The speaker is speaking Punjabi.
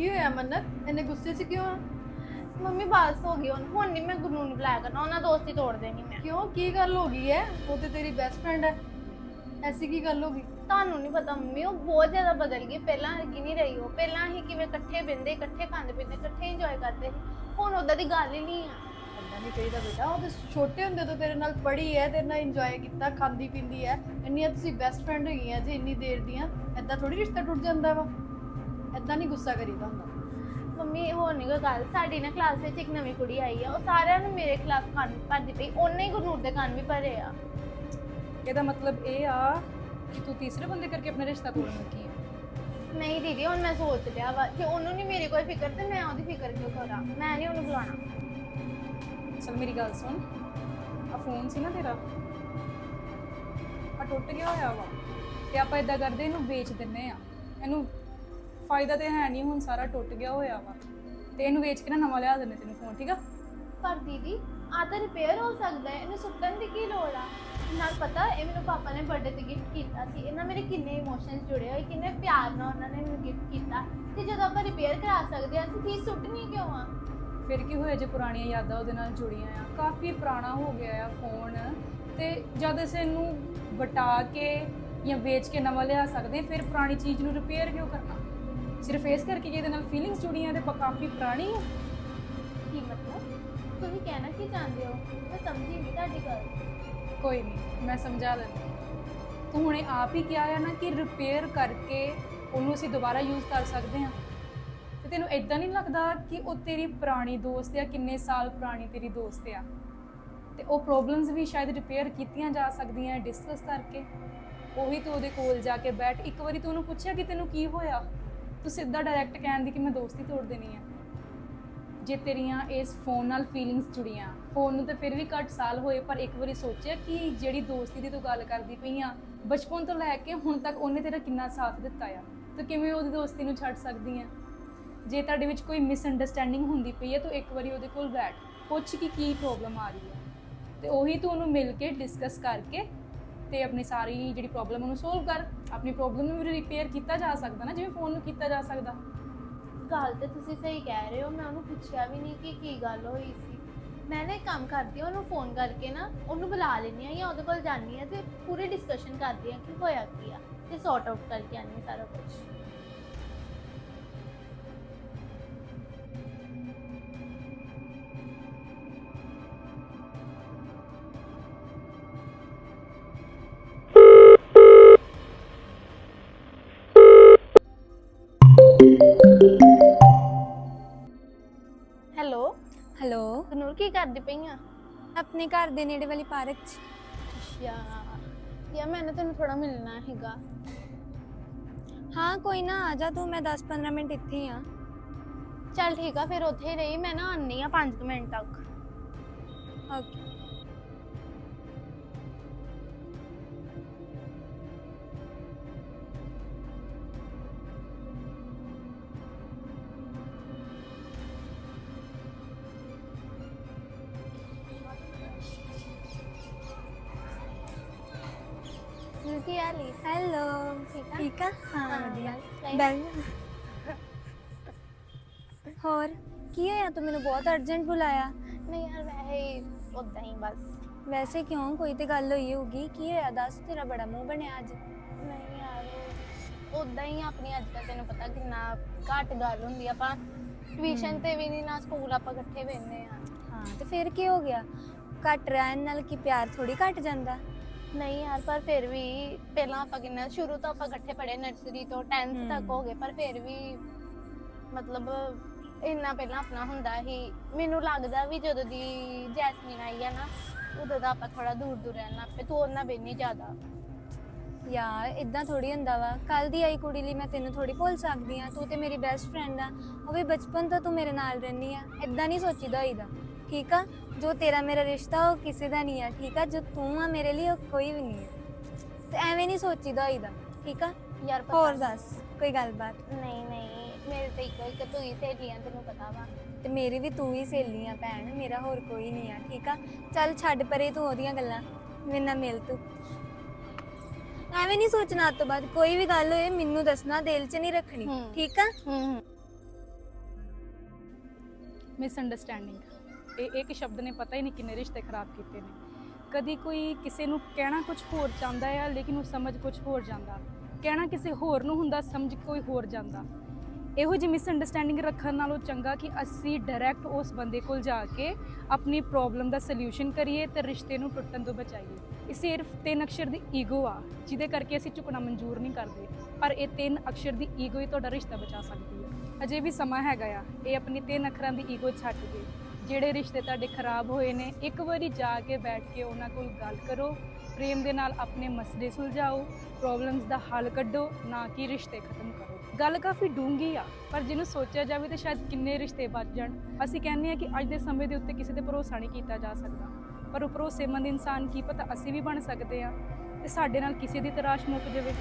ਅਚਾਨਕ ਇੰਨੇ ਗੁੱਸੇ 'ਚ ਕਿਉਂ ਆ? ਮੰਮੀ ਬਾਸ ਹੋ ਗਈ ਹੁਣ। ਹੁਣ ਨਹੀਂ ਮੈਂ ਗੁਰੂ ਨੂੰ ਬੁਲਾਇਆ ਕਰਨਾ ਉਹਨਾਂ ਦੋਸਤੀ ਤੋੜ ਦੇਣੀ ਮੈਂ। ਕਿਉਂ? ਕੀ ਗੱਲ ਹੋ ਗਈ ਹੈ ਉਹ ਤੇ ਤੇਰੀ ਬੈਸਟ ਫਰੈਂਡ ਹੈ ਐਸੀ ਕੀ ਗੱਲ ਹੋ ਗਈ? ਤੁਹਾਨੂੰ ਨਹੀਂ ਪਤਾ ਮੰਮੀ ਉਹ ਬਹੁਤ ਜ਼ਿਆਦਾ ਬਦਲ ਗਈ। ਪਹਿਲਾਂ ਵਰਗੀ ਨਹੀਂ ਰਹੀ ਉਹ। ਪਹਿਲਾਂ ਹੀ ਕਿਵੇਂ ਇਕੱਠੇ ਬਿੰਦੇ ਇਕੱਠੇ ਖਾਂਦੇ ਪੀਂਦੇ ਇਕੱਠੇ ਇੰਜੋਏ ਕਰਦੇ ਸੀ। ਹੁਣ ਉਦਾਂ ਦੀ ਗੱਲ ਹੀ ਨਹੀਂ ਆ। ਏਦਾਂ ਨਹੀਂ ਚਾਹੀਦਾ ਬੇਟਾ। ਉਹ ਤੇ ਛੋਟੇ ਹੁੰਦੇ ਤੋਂ ਤੇਰੇ ਨਾਲ ਪੜ੍ਹੀ ਹੈ ਤੇਰੇ ਨਾਲ ਇੰਜੋਏ ਕੀਤਾ ਖਾਂਦੀ ਪੀਂਦੀ ਹੈ ਇੰਨੀਆਂ ਤੁਸੀਂ ਬੈਸਟ ਫਰੈਂਡ ਹੈਗੀਆਂ ਜੀ ਇੰਨੀ ਦੇਰ ਦੀਆਂ ਏਦਾਂ ਥੋੜੀ ਰਿਸ਼ਤਾ ਟੁੱਟ ਜਾਂਦਾ ਵਾ। ਏਦਾਂ ਨਹੀਂ ਗੁੱਸਾ ਕਰੀਦਾ ਹੁੰਦਾ। ਮੰਮੀ ਹੋਰ ਨਹੀਂ ਕੋਈ ਗੱਲ। ਸਾਡੀ ਨਾ ਕਲਾਸ ਵਿੱਚ ਇੱਕ ਨਵੀਂ ਕੁੜੀ ਆਈ ਆ। ਉਹ ਸਾਰਿਆਂ ਨੂੰ ਮੇਰੇ ਖਿਲਾਫ ਕੰਨ ਭਰਦੀ ਪਈ। ਉਹਨੇ ਹੀ ਗੁਰਨੂਰ ਦੇ ਕੰਨ ਵੀ ਭਰੇ ਆ। ਇਹਦਾ ਮਤਲਬ ਇਹ ਆ ਕਿ ਤੂੰ ਤੀਸਰੇ ਬੰਦੇ ਕਰਕੇ ਆਪਣਾ ਰਿਸ਼ਤਾ ਤੋੜਨ ਲੱਗੀ ਹੈ ਨਹੀਂ ਦੀਦੀ ਹੁਣ ਮੈਂ ਸੋਚ ਲਿਆ ਵਾ ਕਿ ਉਹਨੂੰ ਨਹੀਂ ਮੇਰੀ ਕੋਈ ਫਿਕਰ ਤੇ ਮੈਂ ਉਹਦੀ ਫਿਕਰ ਕਿਉਂ ਕਰਾਂ? ਮੈਂ ਨਹੀਂ ਉਹਨੂੰ ਬੁਲਾਉਣਾ। ਚਲ ਮੇਰੀ ਗੱਲ ਸੁਣ। ਆ ਫੋਨ ਸੀ ਨਾ ਤੇਰਾ। ਆ ਟੁੱਟ ਗਿਆ ਹੋਇਆ ਵਾ। ਤੇ ਆਪਾਂ ਇਦਾਂ ਕਰਦੇ ਇਹਨੂੰ ਵੇਚ ਦਿੰਨੇ ਆ। ਇਹਨੂੰ ਫਾਇਦਾ ਤੇ ਹੈ ਨਹੀਂ ਹੁਣ ਸਾਰਾ ਟੁੱਟ ਗਿਆ ਹੋਇਆ ਵਾ। ਤੇ ਇਹਨੂੰ ਵੇਚ ਕੇ ਨਾ ਨਵਾਂ ਲਿਆ ਦਿੰਨੇ ਤੈਨੂੰ ਫੋਨ ਠੀਕ ਆ? ਪਰ ਦੀਦੀ ਆ ਤਾਂ ਰਿਪੇਅਰ ਹੋ ਸਕਦਾ ਹੈ ਇਹਨੂੰ ਸੁੱਟਣ ਦੀ ਕੀ ਲੋੜ ਆ? ਨਾਲ ਪਤਾ ਇਹ ਮੈਨੂੰ ਪਾਪਾ ਨੇ ਬਰਥਡੇ ਤੇ ਗਿਫਟ ਕੀਤਾ ਸੀ। ਇਹਨਾਂ ਮੇਰੇ ਕਿੰਨੇ ਇਮੋਸ਼ਨਸ ਜੁੜੇ ਹੋਏ ਕਿੰਨੇ ਪਿਆਰ ਨਾਲ ਉਹਨਾਂ ਨੇ ਮੈਨੂੰ ਗਿਫਟ ਕੀਤਾ। ਤੇ ਜਦੋਂ ਆਪਾਂ ਰਿਪੇਅਰ ਕਰਾ ਸਕਦੇ ਹਾਂ ਤਾਂ ਚੀਜ਼ ਸੁੱਟਣੀ ਕਿਉਂ ਆ? ਫਿਰ ਕੀ ਹੋਇਆ ਜੇ ਪੁਰਾਣੀਆਂ ਯਾਦਾਂ ਉਹਦੇ ਨਾਲ ਜੁੜੀਆਂ ਆ? ਕਾਫੀ ਪੁਰਾਣਾ ਹੋ ਗਿਆ ਆ ਫੋਨ ਤੇ ਜਦ ਅਸੀਂ ਇਹਨੂੰ ਵਟਾ ਕੇ ਜਾਂ ਵੇਚ ਕੇ ਨਵਾਂ ਲਿਆ ਸਕਦੇ ਫਿਰ ਪੁਰਾਣੀ ਚੀਜ਼ ਨੂੰ ਰਿਪੇਅਰ ਕਿਉਂ ਕਰਨਾ? ਸਿਰਫ ਇਸ ਕਰਕੇ ਕਿ ਇਹਦੇ ਨਾਲ ਫੀਲਿੰਗਸ ਜੁੜੀਆਂ ਤੇ ਪ- ਕਾਫੀ ਪੁਰਾਣੀ ਆ। ਕੀ ਮਤਲਬ? ਤੁਸੀਂ ਕਹਿਣਾ ਕੀ ਚਾਹੁੰਦੇ ਹੋ? ਮੈਂ ਸਮਝੀ ਨਹੀਂ ਤੁਹਾਡੀ ਗੱਲ। ਕੋਈ ਨਹੀਂ ਮੈਂ ਸਮਝਾ ਦਿੰਦੀ ਤੂੰ ਹੁਣੇ ਆਪ ਹੀ ਕਿਹਾ ਆ ਨਾ ਕਿ ਰਿਪੇਅਰ ਕਰਕੇ ਉਹਨੂੰ ਅਸੀਂ ਦੁਬਾਰਾ ਯੂਜ਼ ਕਰ ਸਕਦੇ ਹਾਂ। ਤੇ ਤੈਨੂੰ ਇਦਾਂ ਨਹੀਂ ਲੱਗਦਾ ਕਿ ਉਹ ਤੇਰੀ ਪੁਰਾਣੀ ਦੋਸਤ ਆ ਕਿੰਨੇ ਸਾਲ ਪੁਰਾਣੀ ਤੇਰੀ ਦੋਸਤ ਆ? ਤੇ ਉਹ ਪ੍ਰੋਬਲਮਸ ਵੀ ਸ਼ਾਇਦ ਰਿਪੇਅਰ ਕੀਤੀਆਂ ਜਾ ਸਕਦੀਆਂ ਡਿਸਕਸ ਕਰਕੇ। ਉਹੀ ਤੂੰ ਉਹਦੇ ਕੋਲ ਜਾ ਕੇ ਬੈਠ। ਇੱਕ ਵਾਰੀ ਤੂੰ ਉਹਨੂੰ ਪੁੱਛਿਆ ਕਿ ਤੈਨੂੰ ਕੀ ਹੋਇਆ? ਤੂੰ ਸਿੱਧਾ ਡਾਇਰੈਕਟ ਕਹਿਣ ਦੀ ਕਿ ਮੈਂ ਦੋਸਤੀ ਤੋੜ ਦੇਣੀ ਆ। ਜੇ ਤੇਰੀਆਂ ਇਸ ਫੋਨ ਨਾਲ ਫੀਲਿੰਗਸ ਜੁੜੀਆਂ ਫੋਨ ਨੂੰ ਤੇ ਫਿਰ ਵੀ ਘੱਟ ਸਾਲ ਹੋਏ, ਪਰ ਇੱਕ ਵਾਰੀ ਸੋਚਿਆ ਕਿ ਜਿਹੜੀ ਦੋਸਤੀ ਦੀ ਤੂੰ ਗੱਲ ਕਰਦੀ ਪਈ ਆ, ਬਚਪਨ ਤੋਂ ਲੈ ਕੇ ਹੁਣ ਤੱਕ ਉਹਨੇ ਤੇਰਾ ਕਿੰਨਾ ਸਾਥ ਦਿੱਤਾ ਆ? ਤੂੰ ਕਿਵੇਂ ਉਹਦੀ ਦੋਸਤੀ ਨੂੰ ਛੱਡ ਸਕਦੀ ਆ? ਜੇ ਤੁਹਾਡੇ ਵਿੱਚ ਕੋਈ ਮਿਸਅੰਡਰਸਟੈਂਡਿੰਗ ਹੁੰਦੀ ਪਈ ਹੈ ਤੂੰ ਇੱਕ ਵਾਰੀ ਉਹਦੇ ਕੋਲ ਬੈਠ, ਪੁੱਛ ਕਿ ਕੀ ਪ੍ਰੋਬਲਮ ਆ ਰਹੀ ਹੈ ਤੇ ਉਹੀ ਤੂੰ ਉਹਨੂੰ ਮਿਲ ਕੇ ਡਿਸਕਸ ਕਰਕੇ ਤੇ ਆਪਣੀ ਸਾਰੀ ਜਿਹੜੀ ਪ੍ਰੋਬਲਮ ਉਹਨੂੰ ਸੋਲਵ ਕਰ, ਆਪਣੀ ਪ੍ਰੋਬਲਮ ਨੂੰ ਵੀ ਰਿਪੇਅਰ ਕੀਤਾ ਜਾ ਸਕਦਾ ਨਾ, ਜਿਵੇਂ ਫੋਨ ਨੂੰ ਕੀਤਾ ਜਾ ਸਕਦਾ। ਗੱਲ ਤੇ ਤੁਸੀਂ ਸਹੀ ਕਹਿ ਰਹੇ ਹੋ, ਮੈਂ ਉਹਨੂੰ ਪੁੱਛਿਆ ਵੀ ਨਹੀਂ ਕਿ ਕੀ ਗੱਲ ਹੋਈ ਸੀ। ਮੈਂ ਨਾ ਇੱਕ ਕੰਮ ਕਰਦੀ ਹਾਂ, ਉਹਨੂੰ ਫੋਨ ਕਰਕੇ ਨਾ ਉਹਨੂੰ ਬੁਲਾ ਲੈਂਦੀ ਹਾਂ ਜਾਂ ਉਹਦੇ ਕੋਲ ਜਾਂਦੀ ਹਾਂ ਤੇ ਪੂਰੀ ਡਿਸਕਸ਼ਨ ਕਰਦੀ ਹਾਂ ਕਿ ਹੋਇਆ ਕੀ ਆ ਤੇ ਸੌਟ ਆਊਟ ਕਰਕੇ ਆਉਂਦੀ ਹਾਂ ਸਾਰਾ ਕੁਝ ਹੈਲੋ। ਹੈਲੋ। ਗਨੂਰ ਕੀ ਕਰਦੀ ਪਈ ਆ? ਆਪਣੇ ਘਰ ਦੇ ਨੇੜੇ ਵਾਲੀ ਪਾਰਕ 'ਚ। ਅੱਛਾ। ਯਾ ਮੈਂ ਨਾ ਤੈਨੂੰ ਥੋੜਾ ਮਿਲਣਾ ਹੈਗਾ। ਹਾਂ ਕੋਈ ਨਾ ਆ ਜਾ ਤੂੰ ਮੈਂ 10-15 ਮਿੰਟ ਇੱਥੇ ਹੀ ਆ। ਚੱਲ ਠੀਕ ਆ ਫਿਰ ਉੱਥੇ ਹੀ ਰਹੀ ਮੈਂ ਨਾ ਆਨੀ ਆ 5 ਮਿੰਟ ਤੱਕ। ਓਕੇ ਕੀ ਹਾਲੀ ਹੈਲੋ ਠੀਕ ਆ? ਠੀਕ ਆ? ਹਾਂ ਹਾਂ, ਵਧੀਆ। ਬੈਠ ਹੋਰ ਕੀ ਹੋਇਆ? ਤੂੰ ਮੈਨੂੰ ਬਹੁਤ ਅਰਜੈਂਟ ਬੁਲਾਇਆ। ਨਹੀਂ ਯਾਰ ਵੈਸੇ ਉਦਾਂ ਹੀ ਬਸ। ਵੈਸੇ ਕਿਉਂ? ਕੋਈ ਤੇ ਗੱਲ ਹੋਈ ਹੋਊਗੀ। ਕੀ ਹੋਇਆ? ਦੱਸ ਤੇਰਾ ਬੜਾ ਮੂੰਹ ਬਣਿਆ ਅੱਜ। ਨਹੀਂ ਯਾਰ ਉਦਾਂ ਹੀ ਆਪਣੀ ਅੱਜ ਕੱਲ੍ਹ ਤੈਨੂੰ ਪਤਾ ਕਿੰਨਾ ਘੱਟ ਗੱਲ ਹੁੰਦੀ ਆਪਾਂ ਟਿਊਸ਼ਨ ਤੇ ਵੀ ਨਹੀਂ ਨਾ ਸਕੂਲ ਆਪਾਂ ਇਕੱਠੇ ਬੈਠਦੇ ਆ। ਹਾਂ ਤੇ ਫਿਰ ਕੀ ਹੋ ਗਿਆ? ਘੱਟ ਰਹਿਣ ਨਾਲ ਕੀ ਪਿਆਰ ਥੋੜੀ ਘਟ ਜਾਂਦਾ? ਨਹੀਂ ਯਾਰ ਪਰ ਫਿਰ ਵੀ ਪਹਿਲਾਂ ਆਪਾਂ ਕਿੰਨਾ ਸ਼ੁਰੂ ਤੋਂ ਆਪਾਂ ਇਕੱਠੇ ਪੜ੍ਹੇ ਨਰਸਰੀ ਤੋਂ 10th ਤੱਕ। ਹੋ ਗਏ ਪਰ ਫਿਰ ਵੀ ਮਤਲਬ ਇੰਨਾ ਪਹਿਲਾਂ ਆਪਣਾ ਹੁੰਦਾ ਸੀ। ਮੈਨੂੰ ਲੱਗਦਾ ਵੀ ਜਦੋਂ ਦੀ ਜੈਸਮੀਨ ਆਈ ਆ ਨਾ ਉਦੋਂ ਦਾ ਆਪਾਂ ਥੋੜਾ ਦੂਰ ਦੂਰ ਰਹਿਣ ਲੱਗ ਪਏ ਤੂੰ ਉਹਨਾਂ ਬੈਨੀ ਜ਼ਿਆਦਾ। ਯਾਰ ਇਦਾਂ ਥੋੜੀ ਹੁੰਦਾ ਵਾ। ਕੱਲ ਦੀ ਆਈ ਕੁੜੀ ਲਈ ਮੈਂ ਤੈਨੂੰ ਥੋੜੀ ਭੁੱਲ ਸਕਦੀ ਆ ਤੂੰ ਤੇ ਮੇਰੀ ਬੈਸਟ ਫਰੈਂਡ ਆ। ਉਹ ਵੀ ਬਚਪਨ ਤੋਂ ਤੂੰ ਮੇਰੇ ਨਾਲ ਰਹਿੰਦੀ ਆ। ਇਦਾਂ ਨਹੀਂ ਸੋਚੀਦਾ ਹੋਈਦਾ। ਠੀਕ ਆ? ਜੋ ਤੇਰਾ ਮੇਰਾ ਰਿਸ਼ਤਾ ਉਹ ਕਿਸੇ ਦਾ ਨਹੀਂ ਆ ਠੀਕ ਆ? ਜੋ ਤੂੰ ਆ ਮੇਰੇ ਲਈ ਉਹ ਕੋਈ ਵੀ ਨਹੀਂ ਆ। ਤੇ ਐਵੇਂ ਨਹੀਂ ਸੋਚੀਦਾ ਹੋਈਦਾ ਠੀਕ ਆ? ਯਾਰ ਪਤਾ ਹੋਰ ਦੱਸ ਕੋਈ ਗੱਲਬਾਤ? ਨਹੀਂ ਨਹੀਂ ਮੇਰੇ ਤੇ ਇੱਕ ਇੱਕ ਤੂੰ ਹੀ ਸਹੇਲੀਆਂ ਤੈਨੂੰ ਪਤਾ ਵਾ। ਤੇ ਮੇਰੀ ਵੀ ਤੂੰ ਹੀ ਸਹੇਲੀ ਆ ਭੈਣ ਮੇਰਾ ਹੋਰ ਕੋਈ ਨਹੀਂ ਆ ਠੀਕ ਆ? ਚੱਲ ਛੱਡ ਪਰੇ ਤੂੰ ਉਹਦੀਆਂ ਗੱਲਾਂ ਮੇਰੇ ਨਾਲ ਮਿਲ ਤੂੰ। ਐਵੇਂ ਨਹੀਂ ਸੋਚਣਾ ਤੋਂ ਬਾਅਦ ਕੋਈ ਵੀ ਗੱਲ ਹੋਏ ਮੈਨੂੰ ਦੱਸਣਾ ਦਿਲ 'ਚ ਨਹੀਂ ਰੱਖਣੀ ਹੂੰ। ਠੀਕ ਆ? ਹੂੰ ਮਿਸਅੰਡਰਸਟੈਂਡਿੰਗ ਇਹ ਇੱਕ ਸ਼ਬਦ ਨੇ, ਪਤਾ ਹੀ ਨਹੀਂ ਕਿੰਨੇ ਰਿਸ਼ਤੇ ਖਰਾਬ ਕੀਤੇ ਨੇ। ਕਦੀ ਕੋਈ ਕਿਸੇ ਨੂੰ ਕਹਿਣਾ ਕੁਝ ਹੋਰ ਚਾਹੁੰਦਾ ਆ, ਲੇਕਿਨ ਉਹ ਸਮਝ ਕੁਝ ਹੋਰ ਜਾਂਦਾ। ਕਹਿਣਾ ਕਿਸੇ ਹੋਰ ਨੂੰ ਹੁੰਦਾ, ਸਮਝ ਕੋਈ ਹੋਰ ਜਾਂਦਾ। ਇਹੋ ਜਿਹੀ ਮਿਸਅੰਡਰਸਟੈਂਡਿੰਗ ਰੱਖਣ ਨਾਲੋਂ ਚੰਗਾ ਕਿ ਅਸੀਂ ਡਾਇਰੈਕਟ ਉਸ ਬੰਦੇ ਕੋਲ ਜਾ ਕੇ ਆਪਣੀ ਪ੍ਰੋਬਲਮ ਦਾ ਸੋਲੂਸ਼ਨ ਕਰੀਏ ਤੇ ਰਿਸ਼ਤੇ ਨੂੰ ਟੁੱਟਣ ਤੋਂ ਬਚਾਈਏ। ਇਹ ਸਿਰਫ ਤਿੰਨ ਅਕਸ਼ਰ ਦੀ ਈਗੋ ਆ, ਜਿਹਦੇ ਕਰਕੇ ਅਸੀਂ ਝੁਕਣਾ ਮਨਜ਼ੂਰ ਨਹੀਂ ਕਰਦੇ। ਪਰ ਇਹ ਤਿੰਨ ਅਕਸ਼ਰ ਦੀ ਈਗੋ ਹੀ ਤੁਹਾਡਾ ਰਿਸ਼ਤਾ ਬਚਾ ਸਕਦੀ ਹੈ। ਅਜੇ ਵੀ ਸਮਾਂ ਹੈਗਾ ਆ, ਇਹ ਆਪਣੀ ਤਿੰਨ ਅੱਖਰਾਂ ਦੀ ਈਗੋ ਛੱਡ ਕੇ। ਜਿਹੜੇ ਰਿਸ਼ਤੇ ਤੁਹਾਡੇ ਖਰਾਬ ਹੋਏ ਨੇ, ਇੱਕ ਵਾਰੀ ਜਾ ਕੇ ਬੈਠ ਕੇ ਉਹਨਾਂ ਕੋਲ ਗੱਲ ਕਰੋ, ਪ੍ਰੇਮ ਦੇ ਨਾਲ ਆਪਣੇ ਮਸਲੇ ਸੁਲਝਾਓ ਪ੍ਰੋਬਲਮਸ ਦਾ ਹੱਲ ਕੱਢੋ, ਨਾ ਕਿ ਰਿਸ਼ਤੇ ਖਤਮ ਕਰੋ। ਗੱਲ ਕਾਫੀ ਡੂੰਘੀ ਆ, ਪਰ ਜਿਹਨੂੰ ਸੋਚਿਆ ਜਾਵੇ ਤਾਂ ਸ਼ਾਇਦ ਕਿੰਨੇ ਰਿਸ਼ਤੇ ਬਚ ਜਾਣ। ਅਸੀਂ ਕਹਿੰਦੇ ਆ ਕਿ ਅੱਜ ਦੇ ਸਮੇਂ ਦੇ ਉੱਤੇ ਕਿਸੇ ਤੇ ਭਰੋਸਾ ਨਹੀਂ ਕੀਤਾ ਜਾ ਸਕਦਾ। ਪਰ ਉਹ ਭਰੋਸੇਮੰਦ ਇਨਸਾਨ ਕੀ ਪਤਾ ਅਸੀਂ ਵੀ ਬਣ ਸਕਦੇ ਆ ਤੇ ਸਾਡੇ ਨਾਲ ਕਿਸੇ ਦੀ ਤਰਾਸ਼ ਮੁੱਕ ਜਾਵੇ।